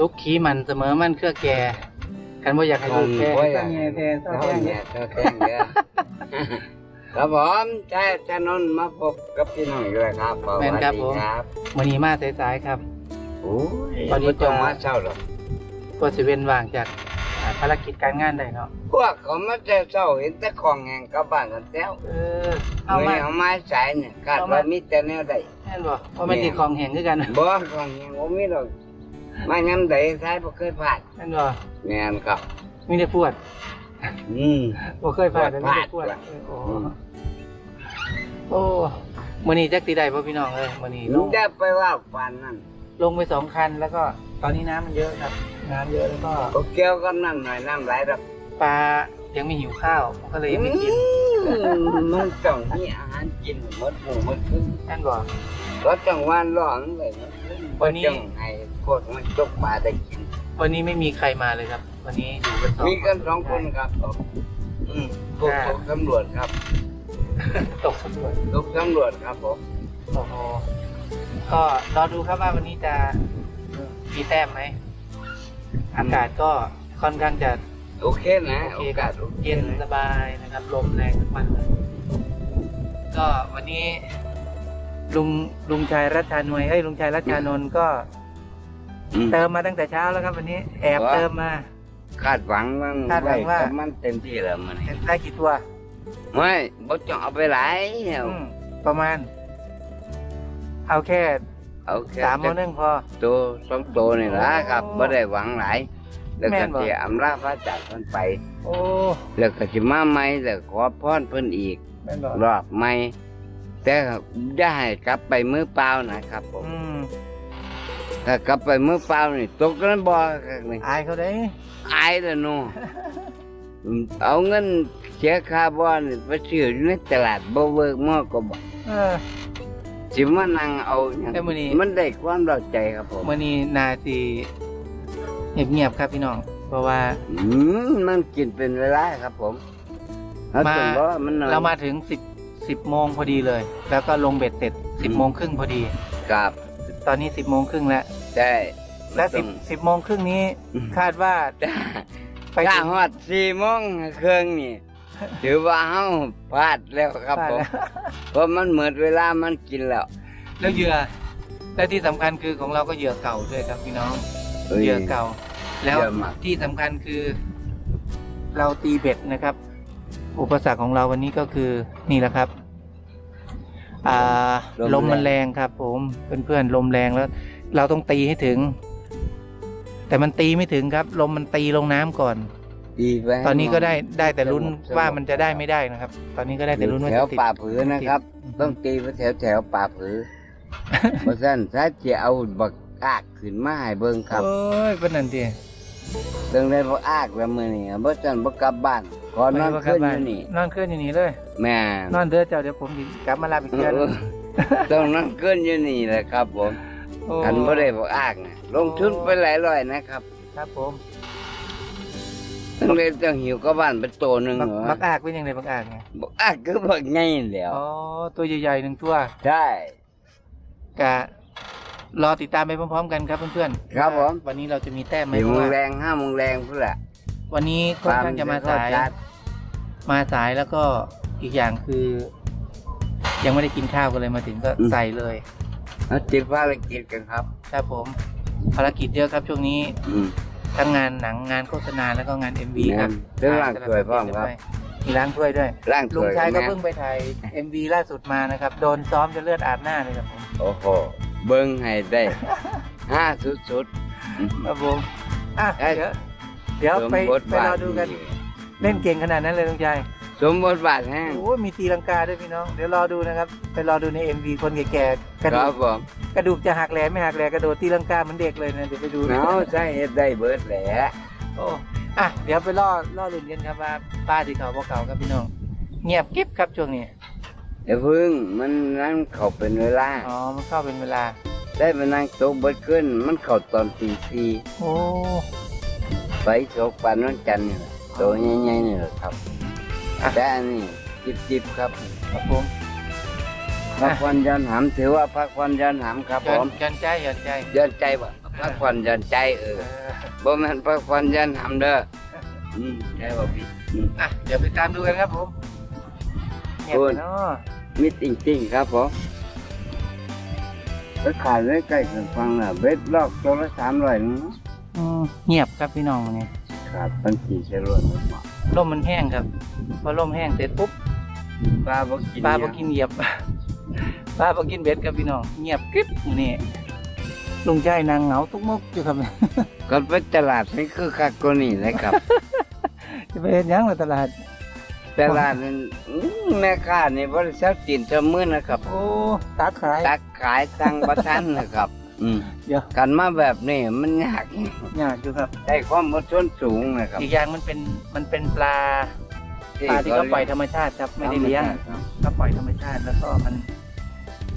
สุกขี้มันเสมอมันเครือแก่กันว่าอยากให้ลูกแก่โอ้ยต้องแง่แทนต้องเขาแก่เนี่ยเขาแข่งเยอะครับผมใช่ชานนท์มาพบกับพี่น้องอีกแล้วครับสวัสดีครับวันนี้มาสายๆครับโอ้ยตอนนี้บ่ต้องมาเช้าหรอกก็สิเว้นว่างจากอ่าภารกิจการงานได้เนาะ พวกเขามาแต่เช้าเห็นแต่ของแห่งกลับบ้านกันแล้วเออเอาเอามามาเอาไม้สายเนี่ยคาดเอามาว่ามีแต่แนวใดแม่นบ่เพราะมันสิของแห้งคือกันบ่ของแห่งบ่มีหรอก มาย้ำใดสายบ่เคยพลาดแม่นบ่แม่นครับ มีแต่ปวดอืม บ่เคยพลาดแต่มีแต่ปวดพลาดเออโอ้อืมโอ้มื้อนี้จักสิได้บ่พี่น้องเอ้ยมื้อนี้ลมึงงได้ไปว่าฟันนั่นลงไปสองคันแล้วก็ตอนนี้น้ำมันเยอะครับ น้ำเยอะแล้วก็ก็เกี่ยวกับน้ำหน่อยน้ำไหลดอกปลายังไม่หิวข้าวผมก็เลยยังไม่กินอืมมันต้องมีอาหารกินหมดหมู่หมดขึ้นนั่นบอ กก็จังหวานร้อนเลยมันขึ้นวันนี้ก็จังให้พวกมันตกปลาได้กิน วันนี้ไม่มีใครมาเลยครับ วันนี้อยู่กันสองมีกันสองคนครับผมอืมพวกตกตำรวจครับ ตกสำรวจตกตำรวจครับผมโอ้โหก็รอดูครับว่าวันนี้จะมีแต้มไหมอากาศก็ค่อนข้างจะโอเคนะโอโอเคคการัสบโอเคเย็นนะสบายนะครับลมแรงทุกวันเลยก็วันนี้ ลุงลุงชายรัชชานวยเอ้ยลุงชายรัชชานนท์ก็อืม เติมมาตั้งแต่เช้าแล้วครับวันนี้ แอบเติมมา คาดหวังมันคาดหวังว่า ไมันเต็มที่แล้วมันนี่ได้กี่ตัวไม่บ่ต้องเอาไปหลายเอาอืมประมาณ เอาแค่เอาแค่สามโมงหนึ่งพอ ตัวสองตัวนี่ละครับโอ้บ่ได้หวังหลายแล้วแม่ก็นบ่ สิอำลาพระจากเพิ่นไป โอ้แล้วก็สิมาใหม่แล้วขอพรเพิ่นอีก แม่นบอกรอบใหม่ แต่อย่าให้กลับไปมือเปล่านะครับผมอืมถ้ากลับไปมือเปล่านี่ตกกันบ่ครับนี่อายเขาได้ อายแล้วเนาะอืมเอาเงินเสียค่าบ่อนี่ไปซื้ออยู่ในตลาดบ่เวิร์กมอก็บ่เออ สิมานั่งเอาหยังแต่มื้อนี้ มันได้ความเราใจครับผม มื่อนี้นาสีเงียบๆครับพี่น้อง เพราะว่า อืมมันกินเป็นเวลาครับผมเอามาจนว่ามันน้อยเรามาถึงสิบ สิบโมงพอดีเลย แล้วก็ลงเบ็ดเสร็จสิบโมงครึ่งพอดีกับตอนนี้สิบโมงครึ่งแล้วใช่และสิบสิบโมงครึ่งนี้คาดว่าจ้าไปถ้าถึง ฮอดสี่โมงครึ่งนี่ ถือว่าเฮาพลาดแล้วครับพลาดผมแล้ว เพราะมันหมดเวลามันกินแล้วแล้วเหยื่อและที่สำคัญคือของเราก็เหยื่อเก่าด้วยครับพี่น้องเหยื่อเก่า แล้ว เยอะมาก ที่สำคัญคือ เราตีเบ็ดนะครับ อุปสรรคของเราวันนี้ก็คือนี่แหละครับอ่าลมมันแรงครับ ผมเพื่อนๆลมแรงแล้ว เราต้องตีให้ถึง แต่มันตีไม่ถึงครับ ลมมันตีลงน้ำก่อนดีไปตอนนี้ก็ได้ได้แต่ลุ้นสงบว่ามันจะได้ไม่ได้นะครับ ตอนนี้ก็ได้แต่ลุ้นว่าแถวจะติดป่าผือนะครับ ต้องตีไปแถวแถวป่าผือเพราะฉะนั้นถ้าจะเอาบักอากขึ้นมาให้เบิ่งครับโอ้ยเป็นนั่นทีเรื่องได้บักอากแล้วมื้อนี้เพราะฉะนั้นบ่กลับบ้าน ขอนอนขึ้นอยู่นี่นอนขึ้นอยู่นี่เลย แม่นอนเด้อเจ้าเดี๋ยวผมสิกลับมาลาอีกเดือนเออต้องนั่งเกินอยู่นี่แหละครับผมโอ้อันบ่ได้บอกอ้างนะลงทุนไปหลายร้อยนะครับ ครับผมต้องเลยต้องหิวก็บ้านเป็นโตหนึงบักเหรอบักอากเป็นยังไงบักอากไงบอกอ้างคือบอกไงแหล้วอ๋อตัวใหญ่ๆหนึ่งตัวใช่กะรอติดตามไปพร้อมๆกันครับเพื่อนๆ ครับผม วันนี้เราจะมีแต้มไหมสี่เพโมราะงว่าแรงห้าโมงแรงพุ่นแหละ วันนี้ค่อนข้างจะมาสายฟร์จะเข้ชร์จมาสายแล้วก็อีกอย่างคือ ยังไม่ได้กินข้าวกันเลยมาถึงก็ใส่เลยเอาติดภารกิจกันครับ ครับผม ภารกิจเยอะครับช่วงนี้อืมทั้งงานหนังงานโฆษณาแล้วก็งาน MV ครับเรื่องล้างถ้วยพร้อมครับมีล้างถ้วยด้วยร่างลุถงวยชายก็แม่เพิ่งไปถ่าย MV ล่าสุดมานะครับ โดนซ้อมจะเลือดอาบหน้าเลยครับผมโอ้โหเบิ้งให้ได้ห้าสุดๆครับผมอะเอ้ยเดี๋ยว เดี๋ยวไปสมบทไปบาทรอดูกัน เล่นเก่งขนาดนั้นเลยลุงชายสมบทบาทแห้งโอ้ยมีตีลังกาด้วยพี่น้อง เดี๋ยวรอดูนะครับ ไปรอดูใน MV คนแก่ๆกระคดูรักบผมกระดูกจะหักแหลมไม่หักแหลกระโดดตีลังกาเหมือนเด็กเลยนะเดี๋ยวไปดูนะเอาใช่เฮ็ดได้เบิดแหละโอ้อะเดี๋ยวไปล่อล่อลุ่นกันครับว่าป้าที่เขาบอกเขาครับพี่น้อง เงียบกิ๊บครับช่วงนี้เดี๋ยวพึ่งมันนั่นเขาเป็นเวลาอ๋อมันเข้าเป็นเวลา ได้มานั่งโต๊ะเบิดขึ้นมันเข้าตอนตีสี่โอ้ ไปโชกปันวันจันทร์นี่แหละโตใหญ่ๆนี่แหละครับอะ แต่อันนี้จิบจิบๆครับครับผมพักวันย้อนหามถือว่าพักวันย้อนหามครับหย่ผอนมหย่อนใจหย่อนใจย้อนใจบ่พักผ่อนหย่อนใจเออบ่แม่นพักผ่อนหย่อนทำเด้ออืมใช่บ่พี่อืม อะเดี๋ยวไปตามดูกันครับผมเงียบโอ้เลยยเนาะมิดจริงๆครับผมไปขายไว้ใกล้กันฟังน่ะเบ็ดลอกตัวละสามร้อยนึงเนาะ อืมเงียบครับพี่น้องวันนี้ครับมันกี่เชลวนมาลมมันแห้งครับ พอลมแห้งเสร็จปุ๊บปลาบ่กินปลาบ่กินเหยียบ ปลาบ่กินเบ็ดครับพี่น้องเงียบกริบอยู่นี่ลุงใจนางเหงาทุกมุกอยู่ครับ ก็ไปตลาดนี่คือคักกว่านี่เลยครับ จะไปเห็นยังในตลาด ตลาดนี่อื้อแม่ค้านี่บริษัทจีนเสมอนะครับ โอ้ตาขายตักขายตังประทันนะครับ อืมเดี๋ยวกันมาแบบนี้มันยากยากอยู่ครับ ได้ความอดทนสูงนะครับอีกอย่างมันเป็นมันเป็นปลาปลาที่เขาปล่อยธรรมชาติครับไม่ได้เลี้ยงครับก็ปล่อยธรรมชาติแล้วก็มัน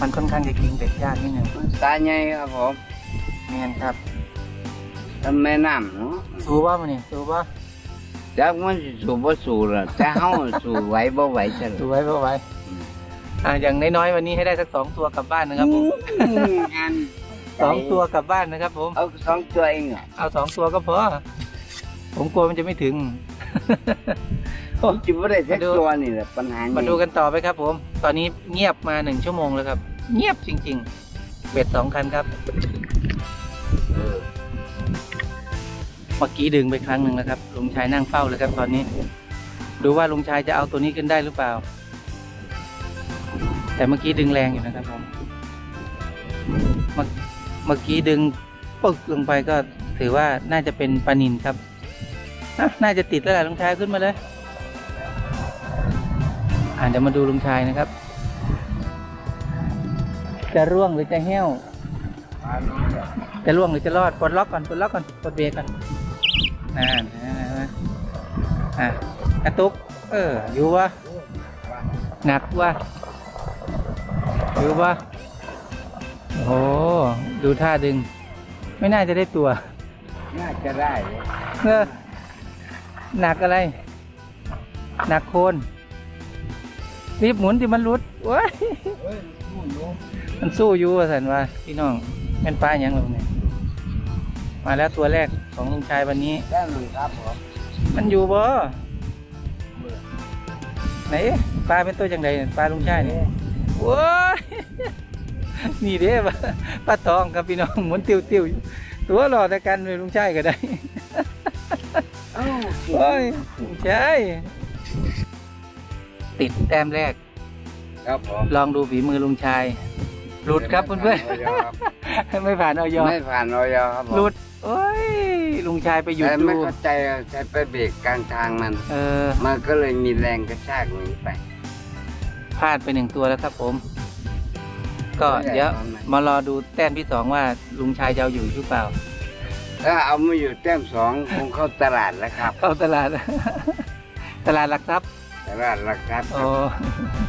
มันค่อนข้างจะกินเบ็ดยากนิดนึงตาใหญ่ครับผมเนียนครับทำแม่น้ำเนาะสู้ว่ามันนี่สู้ว่าจักมันสิสูบบ่สูล่ะแต่เฮาสูไหวบ่ไหวจังสู้ไว้เพื่อไว้อ่าอย่างน้อยๆวันนี้ให้ได้สักสองตัวกลับบ้านนะครับผมอัน สองตัวกลับบ้านนะครับ ผม เอาสองตัวเองเหรอเอาสองตัวก็พอ ผมกลัวมันจะไม่ถึง ผมจิบ่ได้สักมาดูตัวนี่แหละปัญหามาดูกันต่อไปครับ ผม ตอนนี้เงียบมาหนึ่งชั่วโมงแล้วครับ เงียบจริง ๆ เบ็ดสองคันครับเออเมื่อกี้ดึงไปครั้งหนึ่งแล้วครับลุงชายนั่งเฝ้าเลยครับ ตอนนี้ ดูว่าลุงชายจะเอาตัวนี้ขึ้นได้หรือเปล่า แต่เมื่อกี้ดึงแรงอยู่นะครับผม เมื่อกี้ดึงปึกลงไปก็ถือว่าน่าจะเป็นปลานินครับ น่าจะติดแล้วแหละลุงชายขึ้นมาเลยอ่าเดี๋ยวมาดูลุงชายนะครับ จะร่วงหรือจะแห้ว จะล่วงหรือจะรอดปลดล็อกก่อนปลดล็อกก่อนปลดเบรกก่อนนั่นนะอะกระตุก เออ อยู่วะหนักวะอยู่วะ โอ้โหดูท่าดึง ไม่น่าจะได้ตัว น่าจะได้เลยเออหนักอะไร หนักโคนรีบหมุนที่มันหลุดโอ้ยเฮ้ยนู่นอยู่มันสู้อยู่ว่าสันว่าพี่น้องแม่นปลาอย่างเราเนี่ยมาแล้วตัวแรกของลุงชายวันนี้ได้หนึ่งครับผมมันอยู่บ่ไหนปลาเป็นตัวจังไดปลาลุงชายนี่โว้ย นี่เด้ปลาปลาตองครับพี่น้องหมุนติ้วติ้วๆอยู่ตัวหลอดกันเลยลุงชายก็ได้เอ้าโอ้ยลุงชายติดแต้มแรก ครับผมลองดูฝีมือลุงชายหลุดครับเพื่อนๆไม่ผ่านออยไม่ผ่านออยครับผมหลุดโอ้ยลุงชายไปหยุดแต่ดูไม่เข้าใจอะใช้ไปเบรกกลางทางมัน เออ มันก็เลยมีแรงกระชากหนีไปพลาดไปหนึ่งตัวแล้วครับผม ก็ตัวใหญ่เดี๋ยวตอนไหนมารอดูแต้มที่สองว่าลุงชายจะเอาอยู่หรือเปล่า ถ้าเอามาอยู่แต้มสองคงเข้าตลาดแล้วครับ เข้าตลาด ตลาดหลักทรัพย์ตลาดหลักทรัพย์คโอ้รับ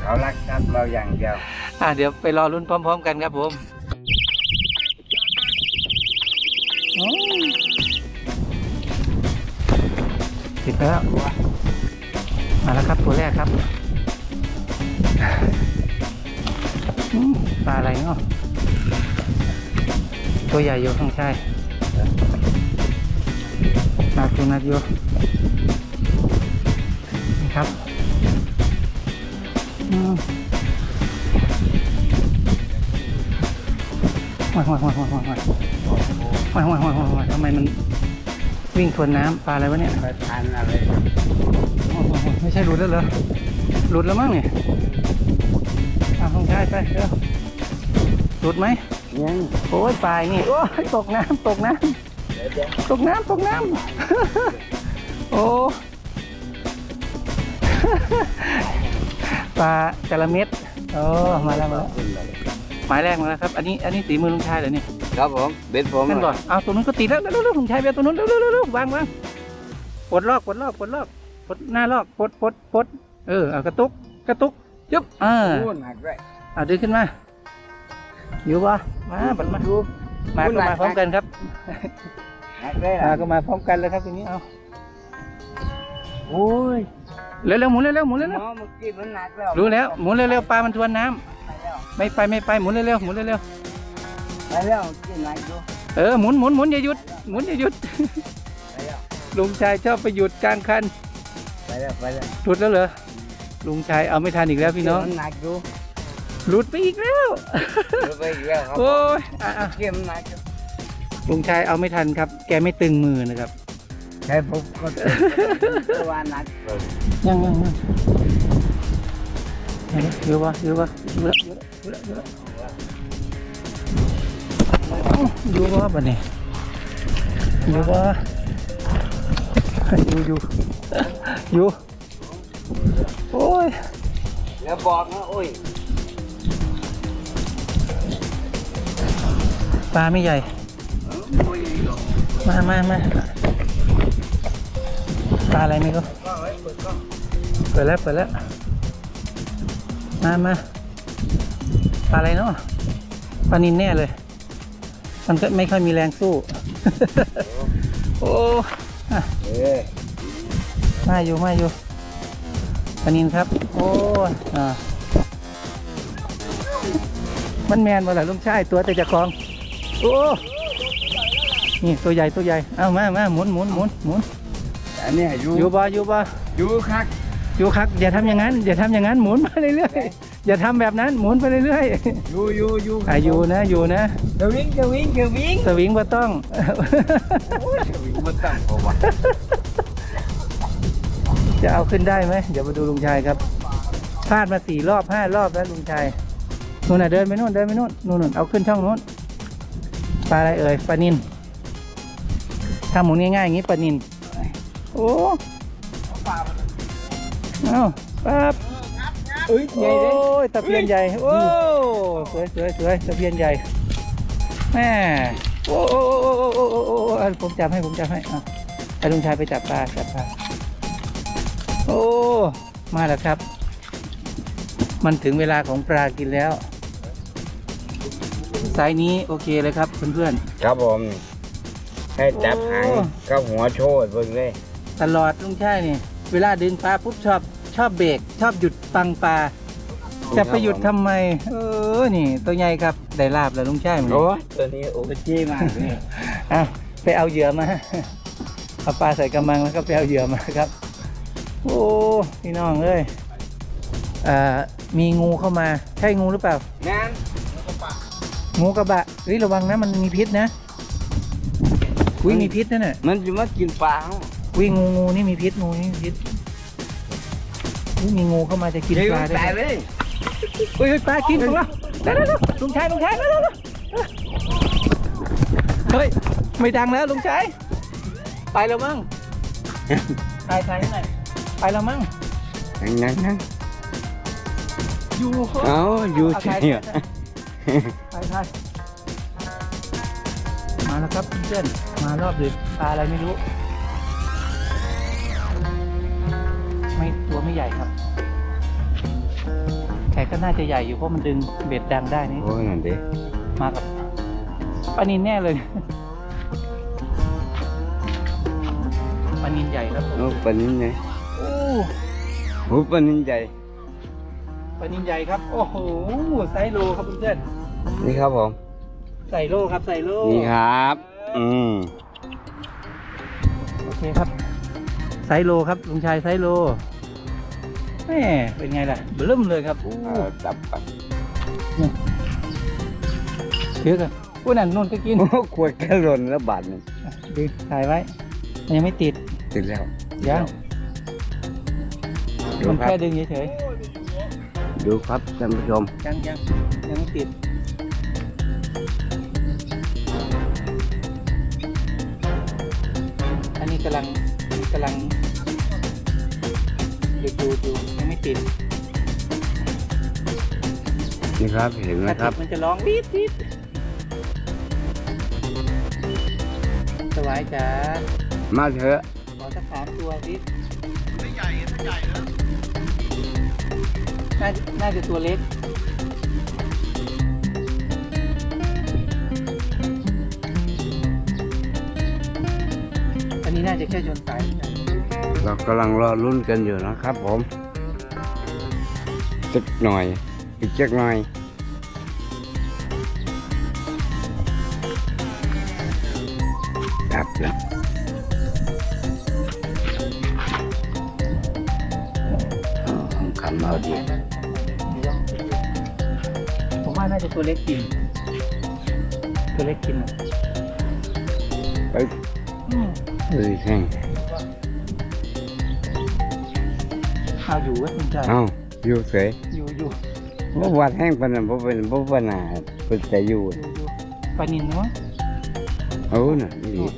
เขารักทรัพย์เราอย่างเดียวอะเดี๋ยวไปรอลุ้นพร้อม ๆ กันครับผมอืมติดไปแล้วมาแล้วครับตัวแรกครับอืม ปลาอะไรเนาะตัวใหญ่อยู่ข้างใช่หนักอยู่หนักอยู่นี่ครับอืมห่วยห่วยห่วยห่วยห่วยห่วยห่วยห่วยห่วยห่วยห่วยทำไมมันวิ่งทวนน้ำปลาอะไรวะเนี่ยไปทานอะไรโอ้โหไม่ใช่หลุดแล้วเหรอหลุดแล้วมั้งเนี่ยอะลงชาย ไปเร็วหลุดไหมยังโอ้ยปลายนี่โอ้ยตกน้ำตกน้ำตกน้ำตกน้ำโอ้ปลาจระเม็ดโอ้มาแล้วมาแล้วหมายแรกมาแล้วครับ อันนี้อันนี้สีมือลุงชายเหรอเนี่ยครับผมเบ็ดผมนั่นก่อนเอาตัวนู้นก็ติดแล้วเร็วๆๆลุงชายไปเอาตัวนู้นเร็วๆๆๆวางวางปลดลอกปลดลอกปลดลอกปลดหน้าลอกปลดปลดปลดเออเอากระตุกกระตุกยุบอ่าโอ้หนักด้วย เอาดึงขึ้นมา อยู่ปะมาบัดมาดูมาก็มาพร้อมกันครับหนักด้วยมาอะก็มาพร้อมกันเลยครับทีนี้เอาโอ้ยเร็วๆหมุนเร็วๆหมุนหมเร็วอเมื่อกี้มันหนักแล้วๆรู้แล้วหมุนเร็วๆปลามันทวนน้ำไปแล้วไม่ไปไม่ไปหมุนเร็วๆหมุนเร็วไปแล้วกินหนักอยู่ๆเออหมุนหมุนหมุนอย่าหยุดหมุนอย่าหยุดไปแล้วลุงชายชอบไปหยุดกลางคันไปแล้วไปแล้วหลุดแล้วเหรอลุงชายเอาไม่ทันอีกแล้วพี่น้องมันหนักอยู่ หลุดไปอีกแล้วเดี๋ยวไปอีกแล้วครับโอ้ยอะอะเข็มหนักอยู่ลุงชายเอาไม่ทันครับ แกไม่ตึงมือนะครับ ใช่ผมก็ตัวาหนักเลยยังยังยังเยอะวะเยอะวะเยอะเยอะเยอะเยอะอยู่วะบัดนี้อยู่วะอยู่อยู่อยู่โอ้ยแล้วบอกนะโอ้ย ปลาไม่ใหญ่โอ้ยมามามาปลาอะไรไม่รู้เปิดแล้วเปิดแล้ว มามาปลาอะไรเนาะปลานินแน่เลย มันก็ไม่ค่อยมีแรงสู้ โอ้อะเออมาอยู่มาอยู่ปลานินครับ โอ้ยอ่ามันแมนมาหล่ะลุงชายตัวแต่จะคลอง โอ้นี่ตัวใหญ่ตัวใหญ่เอามามาหมุนหมุนหมุนหมุนอันเนี้ยอยู่อยู่บ่อยู่บ่อยู่คักอยู่ครับอย่าทำอย่างนั้นอย่าทำอย่างนั้นหมุนไปเรื่อยๆอย่าทำแบบนั้นหมุนไปเรื่อยอยู่อยู่อยู่ๆอะอยู่นะอยู่นะจะวิ่งจะวิ่งจะวิ่งสวิงบ่ต้องโอ้ยจะวิ่งมาตั้งเพราะว่าจะเอาขึ้นได้ไหมเดี๋ยวมาดูลุงชายครับพลาดมาสี่รอบห้ารอบแล้วลุงชายนู่นน่ะเดินไปนู่นเดินไปนู่นนู่นนู่นเอาขึ้นช่องนู้น ปลาอะไรเอ่ยปลานินถ้าหมุนง่ายๆอย่างนี้ปลานินโอ้เอาปั๊บเอ้ยใหญ่โอ้เลยยตะเพียนใหญ่โอ้สวยสวยสวยตะเพียนใหญ่แม่โอ้โอ้โอ้โอ้โอ้โอ้โอ้อะผมจับให้ผมจับให้อะให้ลุงชายไปจับปลาจับปลาโอ้มาแล้วครับ มันถึงเวลาของปลากินแล้ว สายนี้โอเคเลยครับเพื่อน ครับผม ให้จับหางโอ้ก็หัวโชดเบิ่งเลย ๆ ตลอดลุงชายนี่ เวลาดึงปลาปุ๊บชอบชอบเบรกชอบหยุดฟังปลา จะไปหยุดทำไม เออ นี่ตัวใหญ่ครับ ได้ลาบแล้วลุงชายมันโอ้ยตัวนี้โอ้ยเจ๊มากเลยอะไปเอาเหยื่อมา เอาปลาใส่กระมังแล้วก็ไปเอาเหยื่อมาครับ โอ้พี่น้องเอ้ยอ่ามีงูเข้ามา ใช่งูหรือเปล่างาน งูกระบะเฮ้ยระวังนะมันมีพิษนะอุ้ยมีพิษนะเนี่ยมันจะมากินปลาเขาอุ้ยงูงูนี่มีพิษงูนี่มีพิษอุ้ยมีงูเข้ามาจะกินเดี๋ยวปลาด้วยตายนะเลยอุ้ยอุ้ยปลากินของเราเร็วเร็วเร็วลุงชายลุงชายเร็วเร็วเร็วเฮ้ยไม่ดังแล้วลุงชายไปแล้วมั้งถ่ายถ่ายให้หน่อยไปแล้วมั้งนั่งนั่งนั่งอยู่เอาอยู่เอาที่ถ่าย นี่ถ่ายถ่ายมาแล้วครับเพื่อนมารอบดึกปลาอะไรไม่รู้ ไม่ตัวไม่ใหญ่ครับ แต่ก็น่าจะใหญ่อยู่เพราะมันดึงเบ็ดดังได้นี่ โอ้ยนั่นเด้มากับปลานินแน่เลย ปลานินใหญ่ครับผมโอ้ปลานินใหญ่โอ้ โอ้ปลานินใหญ่ป ลานินใหญ่ครับ โอ้โหไซส์โลครับเพื่อนนี่ครับผมๆใส่โลครับใส่โลนี่ครับ อืมโอเคครับไซส์โลครับลุงชายไซส์โลแหม่เป็นไงล่ะเบิ่มเลยครับอู้เอาจับไปเยอะกันอู้นั่นนู่นก็กินโอ้ขวดกระหล่นแล้วบาดหนึงดึงถ่ายไว้มันยังไม่ติดติดแล้วยังดูมันครัแค่บดึงเฉย ดูครับท่านผู้ชมๆยังยังยังไม่ติดอันนี้กำลังกำลังดูดูดูยังไม่ติดนี่ครับเห็นไหมถ้าครัติบดมันจะร้องวีดวีดสวายจ๋ามาเถอะขอสักสามตัวสิไม่ใหญ่ไม่ใหญ่นะ น่าน่าจะตัวเล็ก อันนี้น่าจะแค่ชนสายเรากำลังรอรุ่นกันอยู่นะครับผมจักหน่อย อีกจักหน่อย อของคำเอาดีผมว่าน่าจะตัวเล็กกินตัวเล็กกินอะไปอืมเอ้ยแห้งเอาอยู่เว้ยคุณชายเอ้าอยู่เสยอยู่อยู่บ่วัดแห้งปานนั้นบ่เป็นบ่ปานน่ะเพิ่นจะอยู่อยู่อยู่ปลานินเนาะเอาน่ะนี่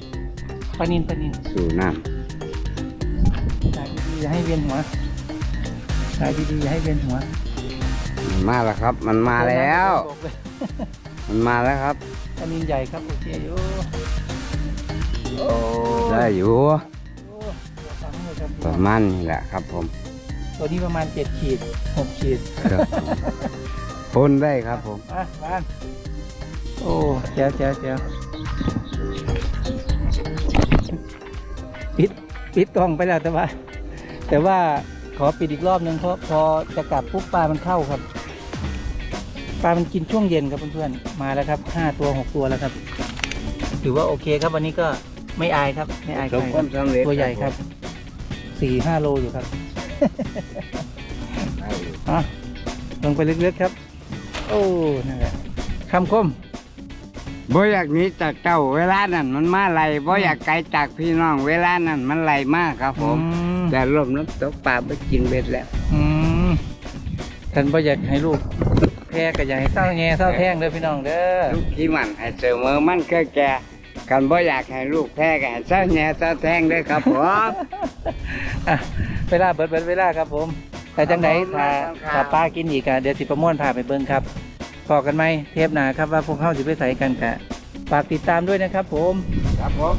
ปลานินปลานินสู่น้ำสายดีๆอย่าให้เวียนหัว สายดีๆอย่าให้เวียนหัวมันมาแล้วครับ มันมาแล้วบอกเลยมันมาแล้วครับปลานินใหญ่ครับโอเคอยู่โอ้ได้อยู่โอ้ตัวฟังเลยครับประมาณนี้แหละครับผม ตัวนี้ประมาณเจ็ดขีดหกขีดครับพ่นได้ครับผมมาบ้านโอ้เจ้าเจ้าเจ้าปิดปิดกล้องไปแล้วแต่ว่า แต่ว่า ขอปิดอีกรอบนึงเพราะพอจะกลับปุ๊บปลามันเข้าครับ ปลามันกินช่วงเย็นครับเพื่อนๆ มาแล้วครับห้าตัวหกตัวแล้วครับ ถือว่าโอเคครับวันนี้ก็ไม่อายครับ ไม่อายใคสรมคครัวาบมสำเร็จตัวใหญ่ครับสี่ห้าโลอยู่ครับได้อยู่อะลงไปลึกๆครับ โอ้นั่นแหละคำคมบ่อยากหนีจากเจ้าเวลานั้นมันมาไล่บ่อยากไกลจากพี่น้องเวลานั้นมันไล่มากครับผมอืม แต่รวมน้ำตกปลาไปกินเบ็ดแล้วอืมท่านบ่อยากให้ลูกแพ้ก็อยากให้เศร้าแง่เศร้าแท่งเด้อพี่น้องเด้อลูกที่มันให้เสมอมันก็แก่กันบ่อยากให้ลูกแพ้ก็ให้เศร้าแหน่เศร้าแทงด้วยครับผมอะเวลาเบิดเบิดเวลาครับผม แต่จังไหนครับผมถ้าครับถ้าป้ากินอีกอะเดี๋ยวสิประมวลพาไปเบิ่งครับพอกันไหมเทปหน้าครับว่าพวกเขาสิไปใส่กันกะฝากติดตามด้วยนะครับผม ครับผม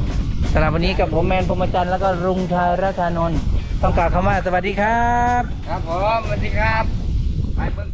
สำหรับวันนี้กับผมแมนพรหมจันทร์แล้วก็รุงชายราชานนท์ ต้องกล่าวคำว่าสวัสดีครับ ครับผมสวัสดีครับไปเบิ่ง